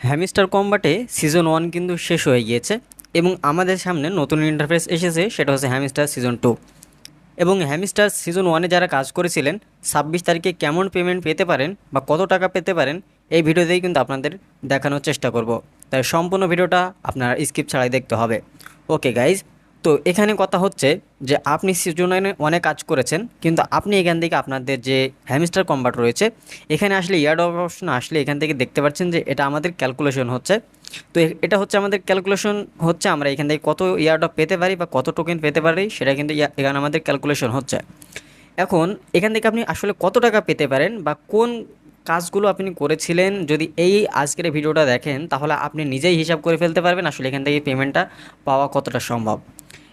Hamster কম্বাটে season one কিন্তু শেষ হয়ে গিয়েছে এবং আমাদের সামনে নতুন ইন্টারফেস এসেছে, সেটা হচ্ছে হ্যামিস্টার সিজন টু। এবং হ্যামিস্টার সিজন ওয়ানে যারা কাজ করেছিলেন, ছাব্বিশ তারিখে কেমন পেমেন্ট পেতে পারেন বা কত টাকা পেতে পারেন, এই ভিডিওতেই কিন্তু আপনাদের দেখানোর চেষ্টা করব। তাই সম্পূর্ণ ভিডিওটা আপনারা স্কিপ ছাড়াই দেখতে হবে। ওকে গাইজ তো এখানে কথা হচ্ছে যে আপনি সিজন ওয়ানে কাজ করেছেন, কিন্তু আপনি এখান থেকে আপনাদের যে হ্যামিস্টার কম্বাট রয়েছে, এখানে আসলে ইয়ার্ড অপশন আসলে এখান থেকে দেখতে পাচ্ছেন যে এটা আমাদের ক্যালকুলেশন হচ্ছে। তো এটা হচ্ছে আমাদের ক্যালকুলেশন হচ্ছে, আমরা এখান থেকে কত ইয়ার্ড অফ পেতে পারি বা কত টোকেন পেতে পারি, সেটা কিন্তু এখানে আমাদের ক্যালকুলেশন হচ্ছে। এখন এখান থেকে আপনি আসলে কত টাকা পেতে পারেন বা কোন কাজগুলো আপনি করেছিলেন, যদি এই আজকের ভিডিওটা দেখেন, তাহলে আপনি নিজেই হিসাব করে ফেলতে পারবেন আসলে এখান থেকে পেমেন্টটা পাওয়া কতটা সম্ভব।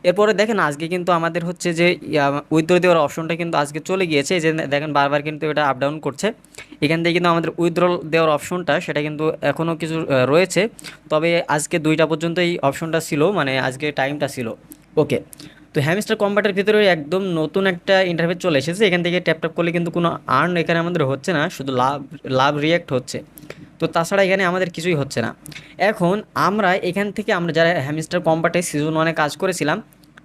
এরপরে দেখেন আজকে কিন্তু আমাদের হচ্ছে যে উইথড্র দেওয়ার অপশনটা কিন্তু আজকে চলে গিয়েছে। যে দেখেন বারবার কিন্তু এটা আপ ডাউন করছে। এখান থেকে কিন্তু আমাদের উইথড্র দেওয়ার অপশনটা, সেটা কিন্তু এখনও কিছু রয়েছে। তবে আজকে দুইটা পর্যন্ত এই অপশনটা ছিল মানে আজকে টাইমটা ছিল। ওকে তো হ্যামস্টার কম্বাটের ভিতরে একদম নতুন একটা ইন্টারভিউ চলে এসেছে। এখান থেকে ট্যাপ ট্যাপ করলে কিন্তু কোনো আর্ন এখানে আমাদের হচ্ছে না, শুধু লাভ লাভ রিয়াক্ট হচ্ছে। তো তাছাড়া এখানে আমাদের কিছুই হচ্ছে না। এখন আমরা এখান থেকে আমরা যারা হ্যামস্টার কম্বাটে সিজন ওয়ানে কাজ করেছিলাম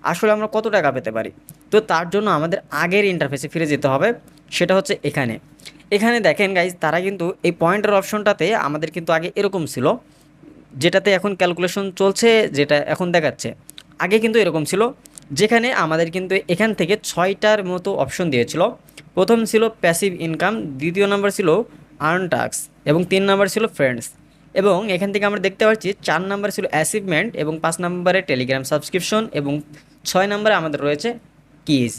আসলে আমরা কত টাকা পেতে পারি? তো তার জন্য আমাদের আগের ইন্টারফেসে ফিরে যেতে হবে, সেটা হচ্ছে এখানে। এখানে দেখেন গাইজ তারা কিন্তু এই পয়েন্টের অপশনটাতে আমাদের কিন্তু আগে এরকম ছিল, যেটাতে এখন ক্যালকুলেশন চলছে, যেটা এখন দেখাচ্ছে। আগে কিন্তু এরকম ছিল, যেখানে আমাদের কিন্তু এখান থেকে ছয়টার মতো অপশন দিয়েছিল। প্রথম ছিল প্যাসিভ ইনকাম দ্বিতীয় নাম্বার ছিল আর্ন টাক্স এবং তিন নাম্বার ছিল ফ্রেন্ডস এবং এখান থেকে আমরা দেখতে পাচ্ছি চার নাম্বার ছিল অ্যাচিভমেন্ট এবং পাঁচ নাম্বারে টেলিগ্রাম সাবস্ক্রিপশন এবং ছয় নাম্বারে আমাদের রয়েছে কিজ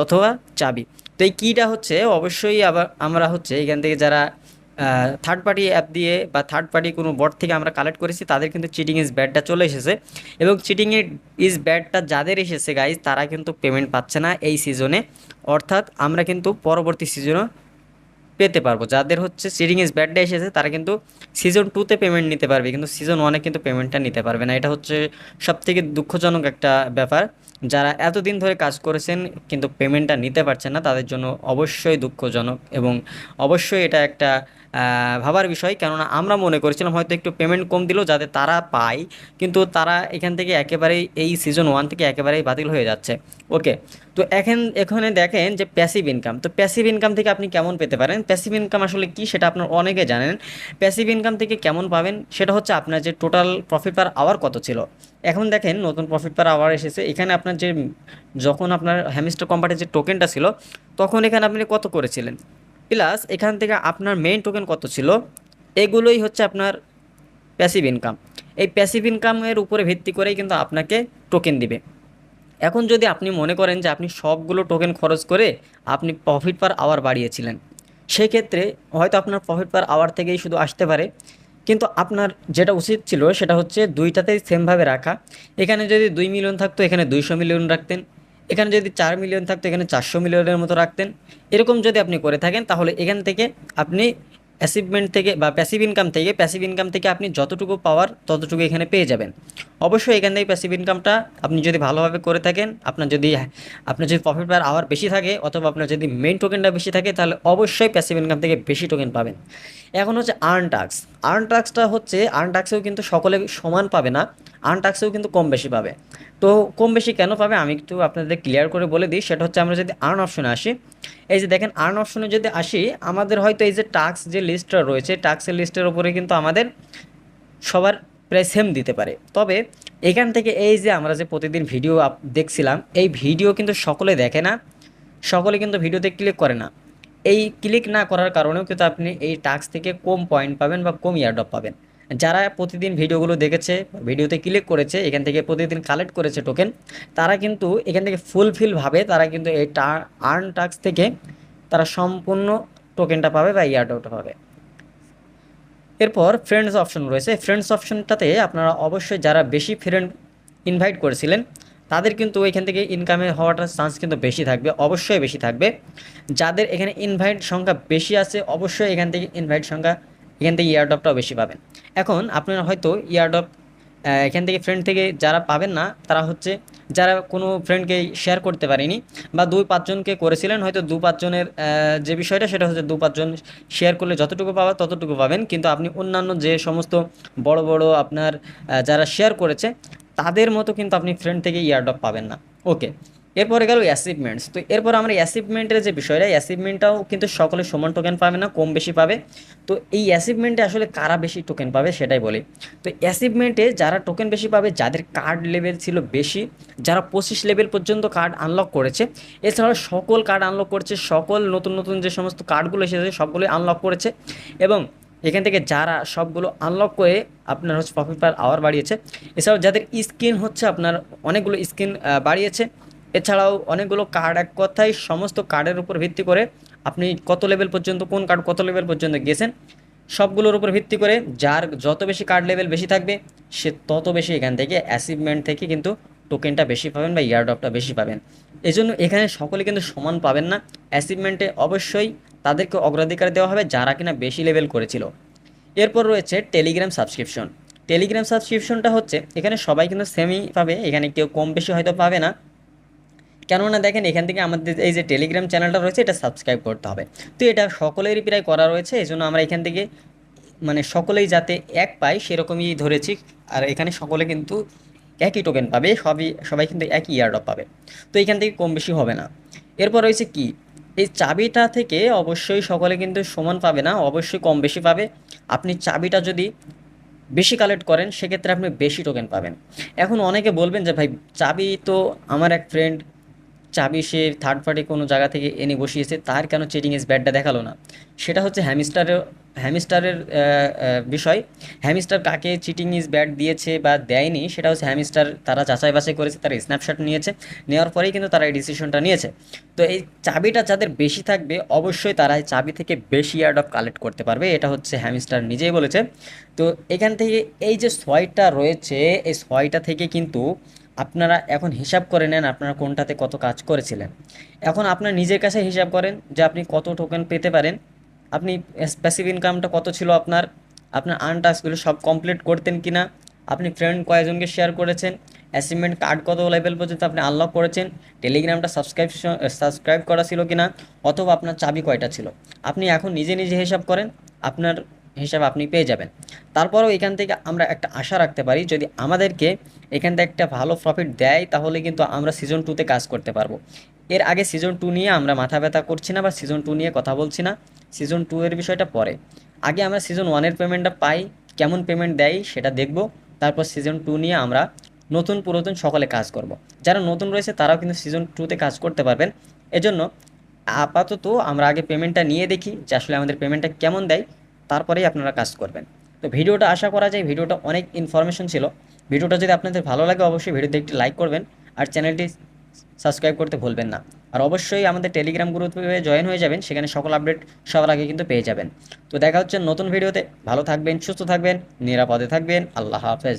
অথবা চাবি। তো এই কিটা হচ্ছে অবশ্যই আবার আমরা হচ্ছে এখান থেকে যারা থার্ড পার্টি অ্যাপ দিয়ে বা থার্ড পার্টি কোনো বট থেকে আমরা কালেক্ট করেছি, তাদের কিন্তু চিটিং ইজ ব্যাডটা চলে এসেছে। এবং চিটিং ইজ ব্যাডটা যাদের এসেছে গাইজ তারা কিন্তু পেমেন্ট পাচ্ছে না এই সিজনে অর্থাৎ আমরা কিন্তু পরবর্তী সিজনে পেতে পারব। যাদের হচ্ছে সিরিং ইজ ব্যাড ডে এসেছে, তারা কিন্তু সিজন টুতে পেমেন্ট নিতে পারবে, কিন্তু সিজন ওয়ানে কিন্তু পেমেন্টটা নিতে পারবে না। এটা হচ্ছে সবথেকে দুঃখজনক একটা ব্যাপার। যারা এতদিন ধরে কাজ করেছেন, কিন্তু পেমেন্টটা নিতে পারছেন না, তাদের জন্য অবশ্যই দুঃখজনক এবং অবশ্যই এটা একটা ভাবার বিষয়। কেননা আমরা মনে করেছিলাম হয়তো একটু পেমেন্ট কম দিল যাতে তারা পায়, কিন্তু তারা এখান থেকে একেবারেই এই সিজন ওয়ান থেকে একেবারেই বাতিল হয়ে যাচ্ছে। ওকে তো এখন, এখানে দেখেন যে প্যাসিভ ইনকাম তো প্যাসিভ ইনকাম থেকে আপনি কেমন পেতে পারেন? প্যাসিভ ইনকাম আসলে কি সেটা আপনার অনেকে জানেন। প্যাসিভ ইনকাম থেকে কেমন পাবেন? সেটা হচ্ছে আপনার যে টোটাল প্রফিট পার আওয়ার কত ছিল? এখন দেখেন নতুন প্রফিট পার আওয়ার এসেছে। এখানে আপনার যে, যখন আপনার হ্যামিস্টার কোম্পানির যে টোকেনটা ছিল, তখন এখানে আপনি কত করেছিলেন? প্লাস এখান থেকে আপনার মেইন টোকেন কত ছিল? এগুলোই হচ্ছে আপনার প্যাসিভ ইনকাম এই প্যাসিভ ইনকামের উপরে ভিত্তি করেই কিন্তু আপনাকে টোকেন দিবে। এখন যদি আপনি মনে করেন যে আপনি সবগুলো টোকেন খরচ করে আপনি প্রফিট পার আওয়ার বাড়িয়েছিলেন, সেক্ষেত্রে হয়তো আপনার প্রফিট পার আওয়ার থেকেই শুধু আসতে পারে। কিন্তু আপনার যেটা উচিত ছিল সেটা হচ্ছে দুইটাতেই সেমভাবে রাখা। এখানে যদি দুই মিলিয়ন থাকতো, এখানে দুইশো মিলিয়ন রাখতেন। এখানে যদি চার মিলিয়ন থাকতো, এখানে চারশো মিলিয়নের মতো রাখতেন। এরকম যদি আপনি করে থাকেন, তাহলে এখান থেকে আপনি অ্যাচিভমেন্ট থেকে বা প্যাসিভ ইনকাম থেকে প্যাসিভ ইনকাম থেকে আপনি যতটুকু পাওয়ার ততটুকু এখানে পেয়ে যাবেন। অবশ্যই এখান থেকে প্যাসিভ ইনকামটা আপনি যদি ভালোভাবে করে থাকেন, আপনার যদি আপনার যদি প্রফিট পার আওয়ার বেশি থাকে অথবা আপনার যদি মেইন টোকেনটা বেশি থাকে, তাহলে অবশ্যই প্যাসিভ ইনকাম থেকে বেশি টোকেন পাবেন। এখন হচ্ছে আর্ন টাক্স আর্ন টাক্সটা হচ্ছে আর্ন টাক্সেও কিন্তু সকলে সমান পাবে না আর্ন টাক্সেও কিন্তু কম বেশি পাবে। তো কম বেশি কেন পাবে? আমি একটু আপনাদের ক্লিয়ার করে বলে দিই। সেটা হচ্ছে আমরা যদি আর্ন অপশনে আসি এই যে দেখেন আর্ন অপশনে যদি আসি, আমাদের হয়তো এই যে টাক্স যে লিস্টটা রয়েছে টাক্সের লিস্টের উপরে কিন্তু আমাদের সবার প্রায় সেম দিতে পারে। তবে এখান থেকে এই যে আমরা যে প্রতিদিন ভিডিও দেখছিলাম, এই ভিডিও কিন্তু সকলে দেখে না, সকলে কিন্তু ভিডিওতে ক্লিক করে না। এই ক্লিক না করার কারণেও কিন্তু আপনি এই টাক্স থেকে কম পয়েন্ট পাবেন বা কম ইয়ারডপ পাবেন। যারা প্রতিদিন ভিডিওগুলো দেখেছে, ভিডিওতে ক্লিক করেছে, এখান থেকে প্রতিদিন কালেক্ট করেছে টোকেন তারা কিন্তু এখান থেকে ফুলফিলভাবে তারা কিন্তু এই আর্ন টাস্ক থেকে তারা সম্পূর্ণ টোকেনটা পাবে বা ইয়ারডপটা পাবে এরপর ফ্রেন্ডস অপশন রয়েছে। ফ্রেন্ডস অপশনটাতে আপনারা অবশ্যই যারা বেশি ফ্রেন্ড ইনভাইট করেছিলেন, তাদের কিন্তু এখান থেকে ইনকামে হওয়াটার চান্স কিন্তু বেশি থাকবে, অবশ্যই বেশি থাকবে। যাদের এখানে ইনভাইট সংখ্যা বেশি আছে, অবশ্যই এখান থেকে ইনভাইট সংখ্যা এখান থেকে ইয়ারডপটাও বেশি পাবেন। এখন আপনারা হয়তো ইয়ারডপ এখান থেকে ফ্রেন্ড থেকে যারা পাবেন না, তারা হচ্ছে যারা কোনো ফ্রেন্ডকে শেয়ার করতে পারেনি বা দুই পাঁচজনকে করেছিলেন, হয়তো দু পাঁচজনের যে বিষয়টা সেটা হচ্ছে দু পাঁচজন শেয়ার করলে যতটুকু পাওয়া ততটুকু পাবেন। কিন্তু আপনি অন্যান্য যে সমস্ত বড় বড় আপনার যারা শেয়ার করেছে, তাদের মতো কিন্তু আপনি ফ্রেন্ড থেকে ইয়ারড্রপ পাবেন না। ওকে এরপরে গেল অ্যাচিভমেন্টস তো এরপর আমরা অ্যাচিভমেন্টের যে বিষয়টা অ্যাচিভমেন্টটাও কিন্তু সকলে সমান টোকেন পাবে না, কম বেশি পাবে। তো এই অ্যাচিভমেন্টে আসলে কারা বেশি টোকেন পাবে সেটাই বলি। তো অ্যাচিভমেন্টে যারা টোকেন বেশি পাবে, যাদের কার্ড লেভেল ছিল বেশি, যারা পঁচিশ লেভেল পর্যন্ত কার্ড আনলক করেছে, এছাড়াও সকল কার্ড আনলক করেছে, সকল নতুন নতুন যে সমস্ত কার্ডগুলো এসেছে সবগুলোই আনলক করেছে। এবং এখান থেকে যারা সবগুলো আনলক করে আপনার হচ্ছে প্রফিট পার আওয়ার বাড়িয়েছে, এছাড়াও যাদের স্কিন হচ্ছে আপনার অনেকগুলো স্কিন বাড়িয়েছে। এছাড়াও অনেকগুলো কার্ড এক কথায় সমস্ত কার্ডের উপর ভিত্তি করে আপনি কত লেভেল পর্যন্ত, কোন কার্ড কত লেভেল পর্যন্ত গেছেন, সবগুলোর উপর ভিত্তি করে যার যত বেশি কার্ড লেভেল বেশি থাকবে, সে তত বেশি এখান থেকে অ্যাচিভমেন্ট থেকে কিন্তু টোকেনটা বেশি পাবেন বা ইয়ারডপটা বেশি পাবেন। এই জন্য এখানে সকলে কিন্তু সমান পাবেন না। অ্যাচিভমেন্টে অবশ্যই তাদেরকে অগ্রাধিকার দেওয়া হবে যারা কিনা বেশি লেভেল করেছিল। এরপর রয়েছে টেলিগ্রাম সাবস্ক্রিপশন টেলিগ্রাম সাবস্ক্রিপশনটা হচ্ছে, এখানে সবাই কিন্তু সেমই পাবে, এখানে কেউ কম বেশি হয়তো পাবে না। কেননা দেখেন, এখান থেকে আমাদের এই যে টেলিগ্রাম চ্যানেলটা রয়েছে, এটা সাবস্ক্রাইব করতে হবে। তো এটা সকলেরই প্রায় করা রয়েছে এই জন্য আমরা এখান থেকে মানে সকলেই যাতে এক পাই সেরকমই ধরেছি। আর এখানে সকলে কিন্তু একই টোকেন পাবে, সবই, সবাই কিন্তু একই ইয়ারডপ পাবে। তো এখান থেকে কম বেশি হবে না। এরপর রয়েছে কি? এই চাবিটা থেকে অবশ্যই সকলে কিন্তু সমান পাবে না, অবশ্যই কম বেশি পাবে। আপনি চাবিটা যদি বেশি কালেক্ট করেন, সেক্ষেত্রে আপনি বেশি টোকেন পাবেন। এখন অনেকে বলবেন যে, ভাই, চাবি তো আমার এক ফ্রেন্ড চাবি সে থার্ড পার্টি কোনো জায়গা থেকে এনে বসিয়েছে, তার কেন চিটিং ইজ ব্যাডটা দেখাল না? সেটা হচ্ছে হ্যামিস্টারের হ্যামিস্টারের বিষয়। হ্যামিস্টার কাকে চিটিং ইজ ব্যাড দিয়েছে বা দেয়নি, সেটা হচ্ছে হ্যামিস্টার তারা যাচাই বাছাই করেছে, তারা স্ন্যাপশট নিয়েছে, নেওয়ার পরেই কিন্তু তারা এই ডিসিশনটা নিয়েছে। তো এই চাবিটা যাদের বেশি থাকবে, অবশ্যই তারা এই চাবি থেকে বেশি ইয়ার্ড অফ কালেক্ট করতে পারবে, এটা হচ্ছে হ্যামিস্টার নিজেই বলেছে। তো এখান থেকে এই যে ছয়টা রয়েছে, এই ছয়টা থেকে কিন্তু আপনারা এখন হিসাব করে নেন আপনারা কোনটাতে কত কাজ করেছিলেন। এখন আপনার নিজের কাছে হিসাব করেন যে আপনি কত টোকেন পেতে পারেন। আপনি প্যাসিভ ইনকামটা কত ছিল আপনার? আপনার আর্ন টাস্কগুলো সব কমপ্লিট করতেন কি না আপনি ফ্রেন্ড কয়েকজনকে শেয়ার করেছেন? অ্যাচিভমেন্ট কার্ড কত লেভেল পর্যন্ত আপনি আনলক করেছেন? টেলিগ্রামটা সাবস্ক্রাইবশন সাবস্ক্রাইব করা ছিল কি না অথবা আপনার চাবি কয়টা ছিল? আপনি এখন নিজে নিজে হিসাব করেন। আপনার হিসাব আপনি পেয়ে যাবেন। তারপরেও এখান থেকে আমরা একটা আশা রাখতে পারি, যদি আমাদেরকে এখান থেকে একটা ভালো প্রফিট দেয়, তাহলে কিন্তু আমরা সিজন টুতে কাজ করতে পারব। এর আগে সিজন টু নিয়ে আমরা মাথা ব্যথা করছি না বা সিজন টু নিয়ে কথা বলছি না সিজন টু এর বিষয়টা পরে। আগে আমরা সিজন ওয়ানের পেমেন্টটা পাই, কেমন পেমেন্ট দেয় সেটা দেখব, তারপর সিজন টু নিয়ে আমরা নতুন পুরাতন সকলে কাজ করব। যারা নতুন রয়েছে, তারাও কিন্তু সিজন টুতে কাজ করতে পারবেন। এজন্য আপাতত আমরা আগে পেমেন্টটা নিয়ে দেখি যে আসলে আমাদের পেমেন্টটা কেমন দেয়। তারপরেই আপনারা কাজ করবেন। তো ভিডিওটা আশা করা যায় ভিডিওটা অনেক ইনফরমেশন ছিল। ভিডিওটা যদি আপনাদের ভালো লাগে অবশ্যই ভিডিওতে একটি লাইক করবেন আর চ্যানেলটি সাবস্ক্রাইব করতে ভুলবেন না। আর অবশ্যই আমাদের টেলিগ্রাম গ্রুপে জয়েন হয়ে যাবেন, সেখানে সকল আপডেট সবার আগে কিন্তু পেয়ে যাবেন। তো দেখা হচ্ছে নতুন ভিডিওতে। ভালো থাকবেন, সুস্থ থাকবেন, নিরাপদে থাকবেন। আল্লাহ হাফেজ।